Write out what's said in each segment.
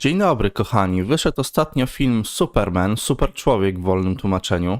Dzień dobry, kochani. Wyszedł ostatnio film Superman, Super Człowiek w wolnym tłumaczeniu.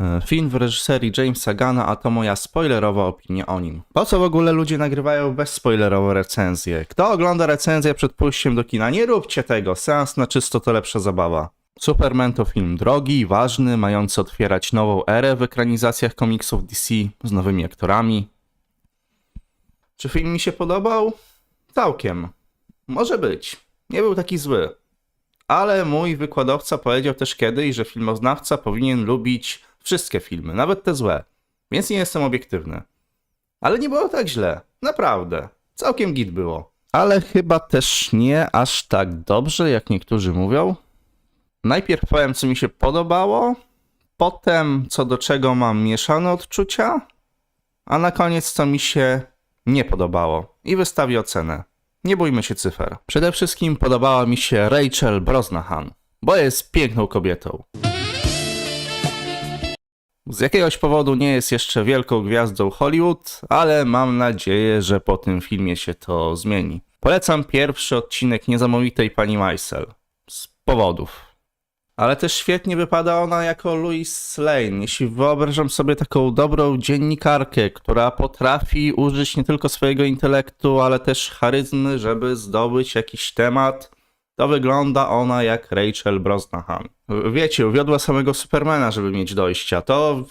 E, Film w reżyserii Jamesa Gana, a to moja spoilerowa opinia o nim. Po co w ogóle ludzie nagrywają bezspoilerowe recenzje? Kto ogląda recenzję przed pójściem do kina? Nie róbcie tego, seans na czysto to lepsza zabawa. Superman to film drogi, ważny, mający otwierać nową erę w ekranizacjach komiksów DC z nowymi aktorami. Czy film mi się podobał? Całkiem. Może być. Nie był taki zły. Ale mój wykładowca powiedział też kiedyś, że filmoznawca powinien lubić wszystkie filmy, nawet te złe. Więc nie jestem obiektywny. Ale nie było tak źle. Naprawdę. Całkiem git było. Ale chyba też nie aż tak dobrze, jak niektórzy mówią. Najpierw powiem, co mi się podobało, potem co do czego mam mieszane odczucia, a na koniec co mi się nie podobało i wystawię ocenę. Nie bójmy się cyfer. Przede wszystkim podobała mi się Rachel Brosnahan, bo jest piękną kobietą. Z jakiegoś powodu nie jest jeszcze wielką gwiazdą Hollywood, ale mam nadzieję, że po tym filmie się to zmieni. Polecam pierwszy odcinek Niesamowitej Pani Maisel. Z powodów. Ale też świetnie wypada ona jako Louis Lane. Jeśli wyobrażam sobie taką dobrą dziennikarkę, która potrafi użyć nie tylko swojego intelektu, ale też charyzmy, żeby zdobyć jakiś temat, to wygląda ona jak Rachel Brosnahan. Wiecie, uwiodła samego Supermana, żeby mieć dojścia. To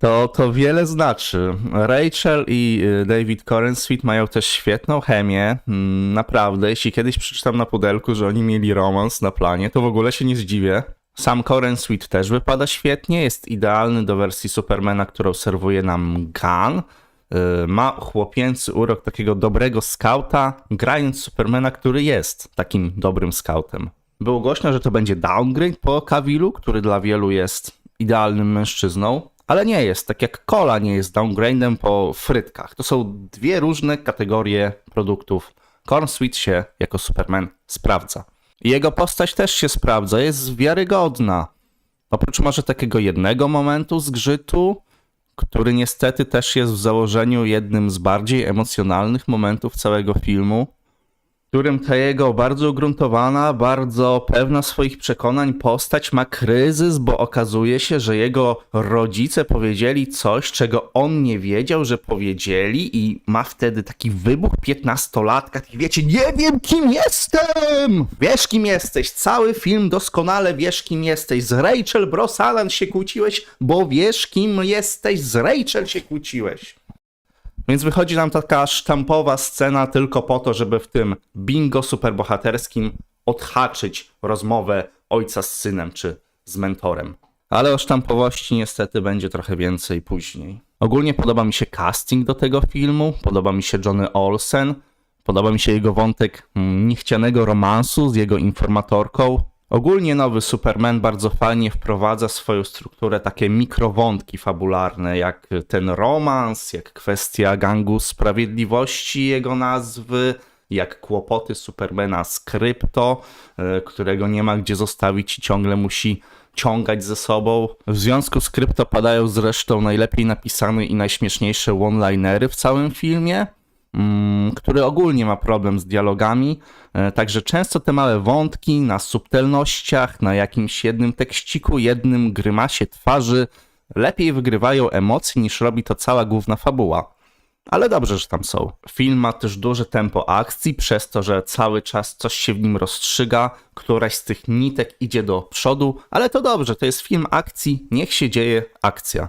to, to wiele znaczy. Rachel i y, David Corenswit mają też świetną chemię. Mm, Naprawdę, jeśli kiedyś przeczytam na pudelku, że oni mieli romans na planie, to w ogóle się nie zdziwię. Sam Corenswit też wypada świetnie, jest idealny do wersji Supermana, którą serwuje nam Gunn. Y, Ma chłopięcy urok takiego dobrego skauta, grając Supermana, który jest takim dobrym skautem. Było głośno, że to będzie downgrade po Kawilu, który dla wielu jest idealnym mężczyzną, ale nie jest, tak jak cola nie jest downgrade'em po frytkach. To są dwie różne kategorie produktów. Corn Sweet się jako Superman sprawdza. Jego postać też się sprawdza, jest wiarygodna. Oprócz może takiego jednego momentu zgrzytu, który niestety też jest w założeniu jednym z bardziej emocjonalnych momentów całego filmu, którym ta jego bardzo ugruntowana, bardzo pewna swoich przekonań postać ma kryzys, bo okazuje się, że jego rodzice powiedzieli coś, czego on nie wiedział, że powiedzieli i ma wtedy taki wybuch piętnastolatka. Wiecie, nie wiem kim jestem! Wiesz kim jesteś, cały film doskonale wiesz kim jesteś. Z Rachel Brosnahan się kłóciłeś, bo wiesz kim jesteś, z Rachel się kłóciłeś. Więc wychodzi nam taka sztampowa scena tylko po to, żeby w tym bingo superbohaterskim odhaczyć rozmowę ojca z synem czy z mentorem. Ale o sztampowości niestety będzie trochę więcej później. Ogólnie podoba mi się casting do tego filmu, podoba mi się Johnny Olsen, podoba mi się jego wątek mm, niechcianego romansu z jego informatorką. Ogólnie nowy Superman bardzo fajnie wprowadza swoją strukturę takie mikrowątki fabularne, jak ten romans, jak kwestia gangu sprawiedliwości, jego nazwy, jak kłopoty Supermana z krypto, e, którego nie ma gdzie zostawić i ciągle musi ciągać ze sobą. W związku z krypto padają zresztą najlepiej napisane i najśmieszniejsze one-linery w całym filmie który ogólnie ma problem z dialogami. E, Także często te małe wątki na subtelnościach, na jakimś jednym tekściku, jednym grymasie twarzy lepiej wygrywają emocje niż robi to cała główna fabuła. Ale dobrze, że tam są. Film ma też duże tempo akcji, przez to, że cały czas coś się w nim rozstrzyga, któraś z tych nitek idzie do przodu, ale to dobrze, to jest film akcji, niech się dzieje akcja.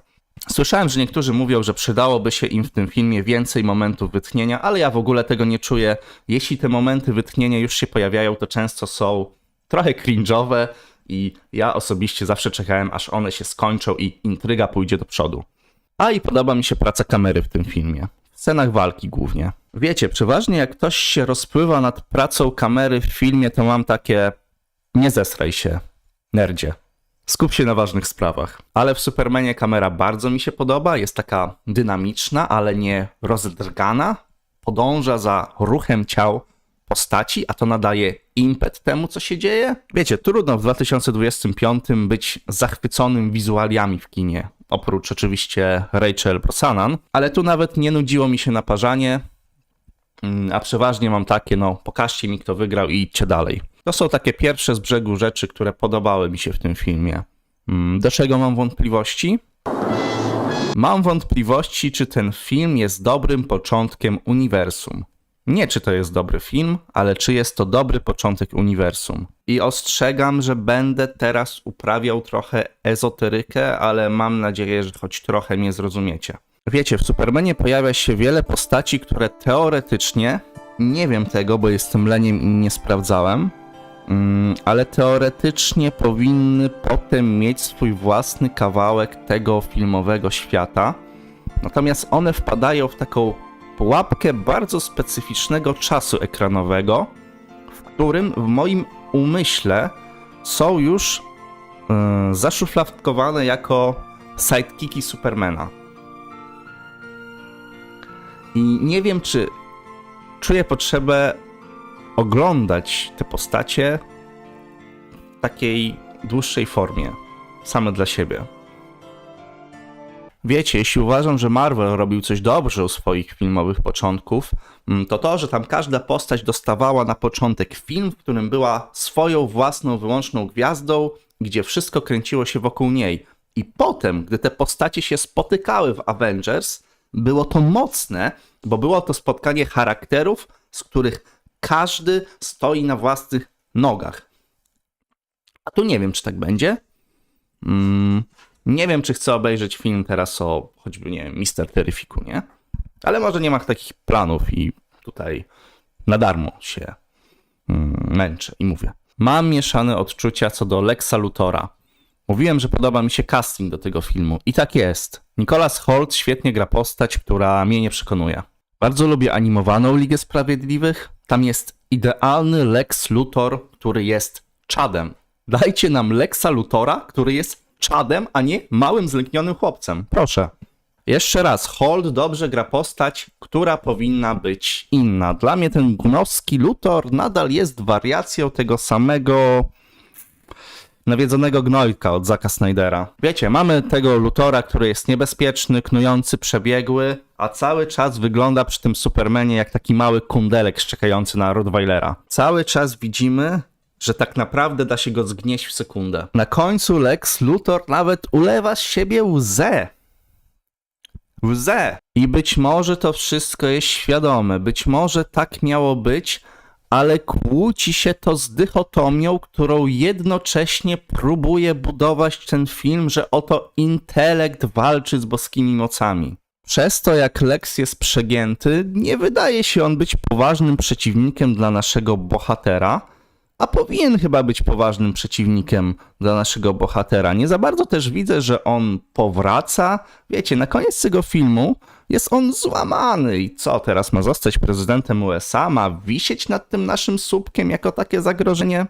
Słyszałem, że niektórzy mówią, że przydałoby się im w tym filmie więcej momentów wytchnienia, ale ja w ogóle tego nie czuję. Jeśli te momenty wytchnienia już się pojawiają, to często są trochę cringe'owe i ja osobiście zawsze czekałem, aż one się skończą i intryga pójdzie do przodu. A i podoba mi się praca kamery w tym filmie. W scenach walki głównie. Wiecie, przeważnie jak ktoś się rozpływa nad pracą kamery w filmie, to mam takie nie zesraj się, nerdzie. Skup się na ważnych sprawach. Ale w Supermanie kamera bardzo mi się podoba. Jest taka dynamiczna, ale nie rozdrgana. Podąża za ruchem ciał postaci, a to nadaje impet temu, co się dzieje. Wiecie, trudno w 2025 być zachwyconym wizualiami w kinie. Oprócz oczywiście Rachel Brosnahan, ale tu nawet nie nudziło mi się naparzanie. Mm, A przeważnie mam takie, no, pokażcie mi, kto wygrał i idźcie dalej. To są takie pierwsze z brzegu rzeczy, które podobały mi się w tym filmie. Mm, Do czego mam wątpliwości? Mam wątpliwości, czy ten film jest dobrym początkiem uniwersum. Nie, czy to jest dobry film, ale czy jest to dobry początek uniwersum. I ostrzegam, że będę teraz uprawiał trochę ezoterykę, ale mam nadzieję, że choć trochę mnie zrozumiecie. Wiecie, w Supermanie pojawia się wiele postaci, które teoretycznie, nie wiem tego, bo jestem leniem i nie sprawdzałem, ale teoretycznie powinny potem mieć swój własny kawałek tego filmowego świata. Natomiast one wpadają w taką pułapkę bardzo specyficznego czasu ekranowego, w którym w moim umyśle są już yy, zaszufladkowane jako sidekicki Supermana. I nie wiem, czy czuję potrzebę oglądać te postacie w takiej dłuższej formie, same dla siebie. Wiecie, jeśli uważam, że Marvel robił coś dobrze u swoich filmowych początków, mm, to to, że tam każda postać dostawała na początek film, w którym była swoją własną, wyłączną gwiazdą, gdzie wszystko kręciło się wokół niej. I potem, gdy te postacie się spotykały w Avengers, było to mocne, bo było to spotkanie charakterów, z których każdy stoi na własnych nogach. A tu nie wiem, czy tak będzie. Mm, nie wiem, czy chcę obejrzeć film teraz o choćby, nie wiem, Mister Terrificu, nie? Ale może nie ma takich planów i tutaj na darmo się mm, męczę i mówię. Mam mieszane odczucia co do Lexa Lutora. Mówiłem, że podoba mi się casting do tego filmu. I tak jest. Nicholas Holt świetnie gra postać, która mnie nie przekonuje. Bardzo lubię animowaną Ligę Sprawiedliwych. Tam jest idealny Lex Luthor, który jest czadem. Dajcie nam Lexa Lutora, który jest czadem, a nie małym, zlęknionym chłopcem. Proszę. Jeszcze raz, Holt dobrze gra postać, która powinna być inna. Dla mnie ten gnoski Luthor nadal jest wariacją tego samego nawiedzonego gnojka od Zaka Snydera. Wiecie, mamy tego Lutora, który jest niebezpieczny, knujący, przebiegły, a cały czas wygląda przy tym Supermanie jak taki mały kundelek szczekający na Rottweilera. Cały czas widzimy, że tak naprawdę da się go zgnieść w sekundę. Na końcu Lex Luthor nawet ulewa z siebie łzę. Łzę. I być może to wszystko jest świadome, być może tak miało być, ale kłóci się to z dychotomią, którą jednocześnie próbuje budować ten film, że oto intelekt walczy z boskimi mocami. Przez to, jak Lex jest przegięty, nie wydaje się on być poważnym przeciwnikiem dla naszego bohatera, a powinien chyba być poważnym przeciwnikiem dla naszego bohatera. Nie za bardzo też widzę, że on powraca. Wiecie, na koniec tego filmu jest on złamany i co, teraz ma zostać prezydentem USA? Ma wisieć nad tym naszym słupkiem jako takie zagrożenie?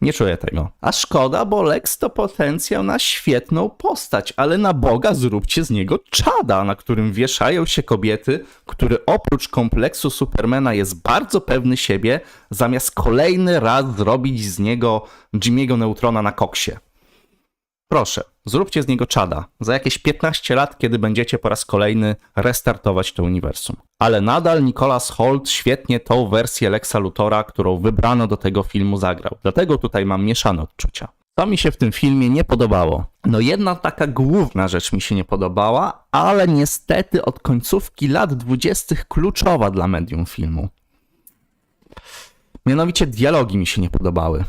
Nie czuję tego. A szkoda, bo Lex to potencjał na świetną postać, ale na Boga zróbcie z niego czada, na którym wieszają się kobiety, który oprócz kompleksu Supermana jest bardzo pewny siebie, zamiast kolejny raz zrobić z niego Jimmy'ego Neutrona na koksie. Proszę, zróbcie z niego czada. Za jakieś 15 lat, kiedy będziecie po raz kolejny restartować to uniwersum. Ale nadal Nicholas Holt świetnie tą wersję Lexa Lutora, którą wybrano do tego filmu, zagrał. Dlatego tutaj mam mieszane odczucia. To mi się w tym filmie nie podobało. No jedna taka główna rzecz mi się nie podobała, ale niestety od końcówki lat 20. kluczowa dla medium filmu. Mianowicie dialogi mi się nie podobały.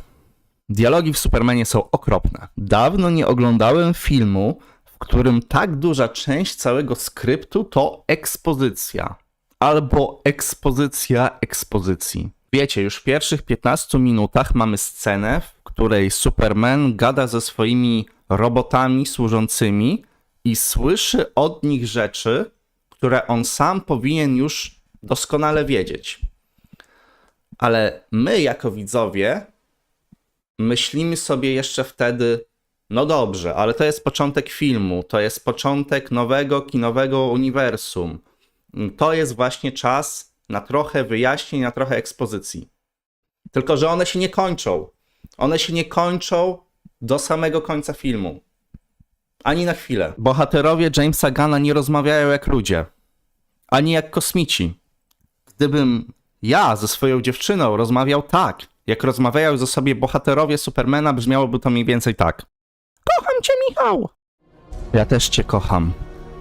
Dialogi w Supermanie są okropne. Dawno nie oglądałem filmu, w którym tak duża część całego skryptu to ekspozycja. Albo ekspozycja ekspozycji. Wiecie, już w pierwszych 15 minutach mamy scenę, w której Superman gada ze swoimi robotami służącymi i słyszy od nich rzeczy, które on sam powinien już doskonale wiedzieć. Ale my, jako widzowie, myślimy sobie jeszcze wtedy, no dobrze, ale to jest początek filmu, to jest początek nowego kinowego uniwersum. To jest właśnie czas na trochę wyjaśnień, na trochę ekspozycji. Tylko, że one się nie kończą. One się nie kończą do samego końca filmu. Ani na chwilę. Bohaterowie Jamesa Gana nie rozmawiają jak ludzie. Ani jak kosmici. gdybym ja ze swoją dziewczyną rozmawiał tak, jak rozmawiają ze sobie bohaterowie Supermana, brzmiałoby to mniej więcej tak. Kocham cię, Michał! Ja też cię kocham.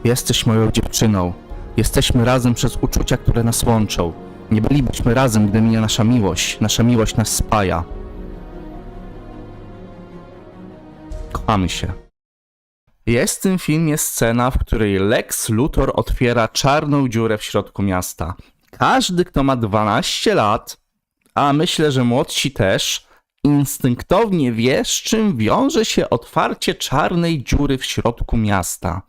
Jesteś moją dziewczyną. Jesteśmy razem przez uczucia, które nas łączą. Nie bylibyśmy razem, gdyby nie nasza miłość. Nasza miłość nas spaja. Kochamy się. Jest w tym filmie scena, w której Lex Luthor otwiera czarną dziurę w środku miasta. Każdy, kto ma 12 lat, a myślę, że młodsi też, instynktownie wie, z czym wiąże się otwarcie czarnej dziury w środku miasta.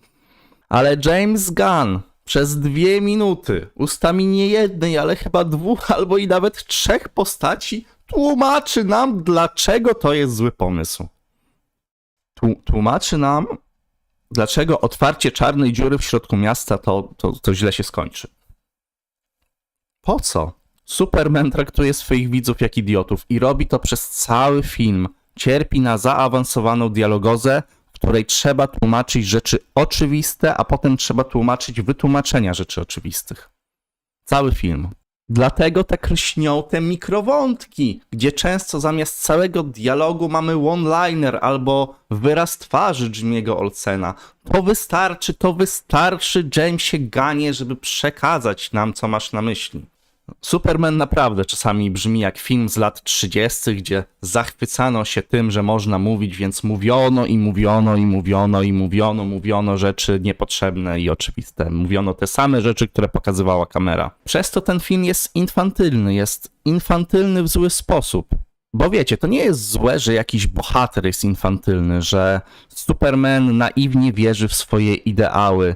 Ale James Gunn przez dwie minuty ustami nie jednej, ale chyba dwóch albo i nawet trzech postaci tłumaczy nam, dlaczego to jest zły pomysł. Tłu- Tłumaczy nam, dlaczego otwarcie czarnej dziury w środku miasta to, to, to źle się skończy. Po co? Superman traktuje swoich widzów jak idiotów i robi to przez cały film. Cierpi na zaawansowaną dialogozę, której trzeba tłumaczyć rzeczy oczywiste, a potem trzeba tłumaczyć wytłumaczenia rzeczy oczywistych. Cały film. Dlatego tak lśnią te mikrowątki, gdzie często zamiast całego dialogu mamy one-liner albo wyraz twarzy Jimmy'ego Olsena. To wystarczy, to wystarczy Jamesie Ganie, żeby przekazać nam, co masz na myśli. Superman naprawdę czasami brzmi jak film z lat 30., gdzie zachwycano się tym, że można mówić, więc mówiono i mówiono i mówiono i mówiono, mówiono rzeczy niepotrzebne i oczywiste. Mówiono te same rzeczy, które pokazywała kamera. Przez to ten film jest infantylny, jest infantylny w zły sposób. Bo wiecie, to nie jest złe, że jakiś bohater jest infantylny, że Superman naiwnie wierzy w swoje ideały.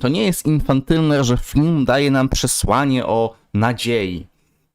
To nie jest infantylne, że film daje nam przesłanie o nadziei.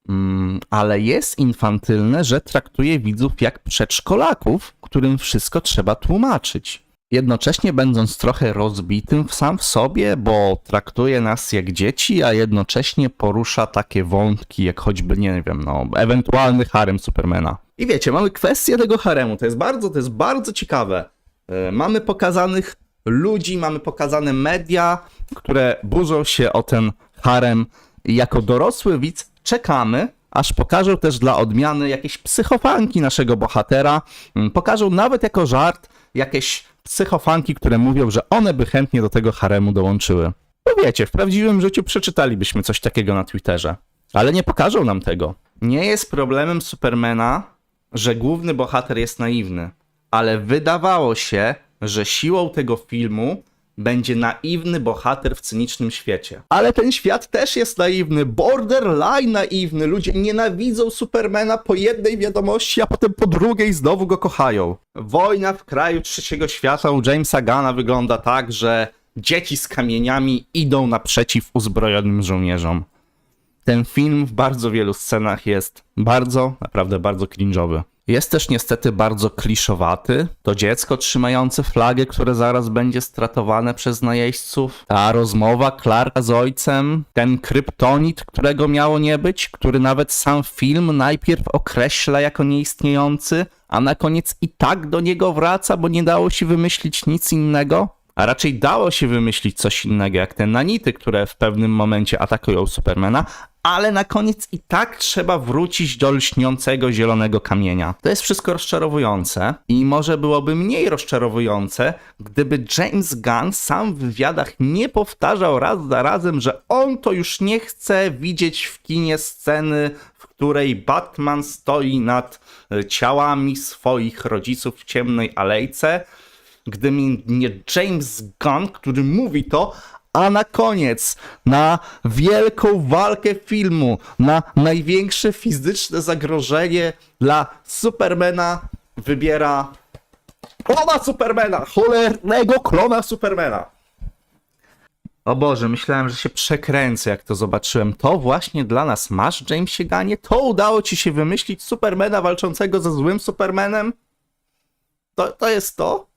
Mm, ale jest infantylne, że traktuje widzów jak przedszkolaków, którym wszystko trzeba tłumaczyć. Jednocześnie będąc trochę rozbitym sam w sobie, bo traktuje nas jak dzieci, a jednocześnie porusza takie wątki, jak choćby, nie wiem, no, ewentualny harem Supermana. I wiecie, mamy kwestię tego haremu, to jest bardzo, to jest bardzo ciekawe. E, Mamy pokazanych ludzi, mamy pokazane media, które burzą się o ten harem. Jako dorosły widz czekamy, aż pokażą też dla odmiany jakieś psychofanki naszego bohatera. Mm, Pokażą nawet jako żart jakieś psychofanki, które mówią, że one by chętnie do tego haremu dołączyły. No wiecie, w prawdziwym życiu przeczytalibyśmy coś takiego na Twitterze. Ale nie pokażą nam tego. Nie jest problemem Supermana, że główny bohater jest naiwny, ale wydawało się, że siłą tego filmu będzie naiwny bohater w cynicznym świecie. Ale ten świat też jest naiwny, borderline naiwny. Ludzie nienawidzą Supermana po jednej wiadomości, a potem po drugiej znowu go kochają. Wojna w kraju trzeciego świata u Jamesa Gana wygląda tak, że dzieci z kamieniami idą naprzeciw uzbrojonym żołnierzom. Ten film w bardzo wielu scenach jest bardzo, naprawdę bardzo cringe'owy. Jest też niestety bardzo kliszowaty. To dziecko trzymające flagę, które zaraz będzie stratowane przez najeźdźców. Ta rozmowa Clarka z ojcem. Ten kryptonit, którego miało nie być, który nawet sam film najpierw określa jako nieistniejący, a na koniec i tak do niego wraca, bo nie dało się wymyślić nic innego. A raczej dało się wymyślić coś innego, jak te nanity, które w pewnym momencie atakują Supermana, ale na koniec i tak trzeba wrócić do lśniącego zielonego kamienia. To jest wszystko rozczarowujące i może byłoby mniej rozczarowujące, gdyby James Gunn sam w wywiadach nie powtarzał raz za razem, że on to już nie chce widzieć w kinie sceny, w której Batman stoi nad e, ciałami swoich rodziców w ciemnej alejce, gdyby nie James Gunn, który mówi to, a na koniec, na wielką walkę filmu, na największe fizyczne zagrożenie dla Supermana wybiera klona Supermana, cholernego klona Supermana. O Boże, myślałem, że się przekręcę, jak to zobaczyłem. To właśnie dla nas masz, Jamesie Ganie? To udało ci się wymyślić Supermana walczącego ze złym Supermanem? To, to jest to?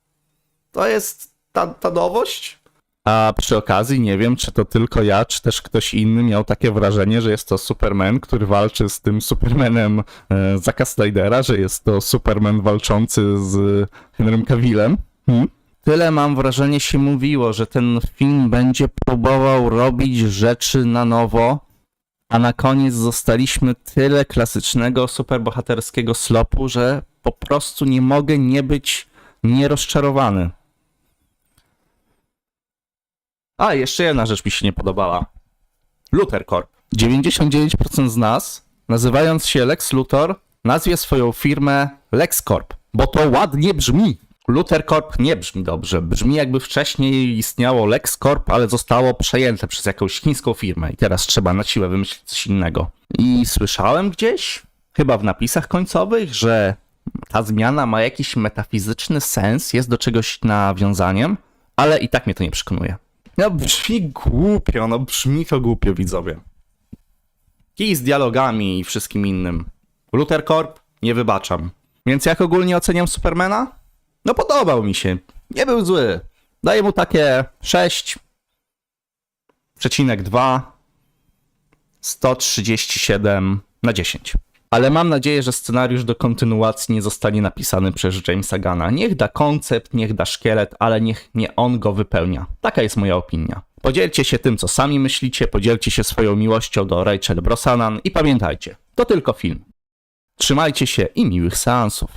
To jest ta, ta nowość? A przy okazji nie wiem, czy to tylko ja, czy też ktoś inny miał takie wrażenie, że jest to Superman, który walczy z tym Supermanem e, Zacka Snydera, że jest to Superman walczący z Henrym Cavillem. Hmm? Tyle mam wrażenie się mówiło, że ten film będzie próbował robić rzeczy na nowo, A na koniec zostaliśmy tyle klasycznego, superbohaterskiego slopu, że po prostu nie mogę nie być nierozczarowany. A, jeszcze jedna rzecz mi się nie podobała. Luther Corp. 99% z nas, nazywając się Lex Luthor, nazwie swoją firmę LexCorp, bo to ładnie brzmi. Luther Corp nie brzmi dobrze. Brzmi jakby wcześniej istniało LexCorp, ale zostało przejęte przez jakąś chińską firmę i teraz trzeba na siłę wymyślić coś innego. I słyszałem gdzieś, chyba w napisach końcowych, że ta zmiana ma jakiś metafizyczny sens, jest do czegoś nawiązaniem, ale i tak mnie to nie przekonuje. No brzmi głupio, no brzmi to głupio widzowie. Kij z dialogami i wszystkim innym. Luther Corp nie wybaczam. Więc jak ogólnie oceniam Supermana? No podobał mi się. Nie był zły. Daję mu takie 6,2 137 na 10. Ale mam nadzieję, że scenariusz do kontynuacji nie zostanie napisany przez Jamesa Gana. Niech da koncept, niech da szkielet, ale niech nie on go wypełnia. Taka jest moja opinia. Podzielcie się tym, co sami myślicie, podzielcie się swoją miłością do Rachel Brosnahan i pamiętajcie, to tylko film. Trzymajcie się i miłych seansów.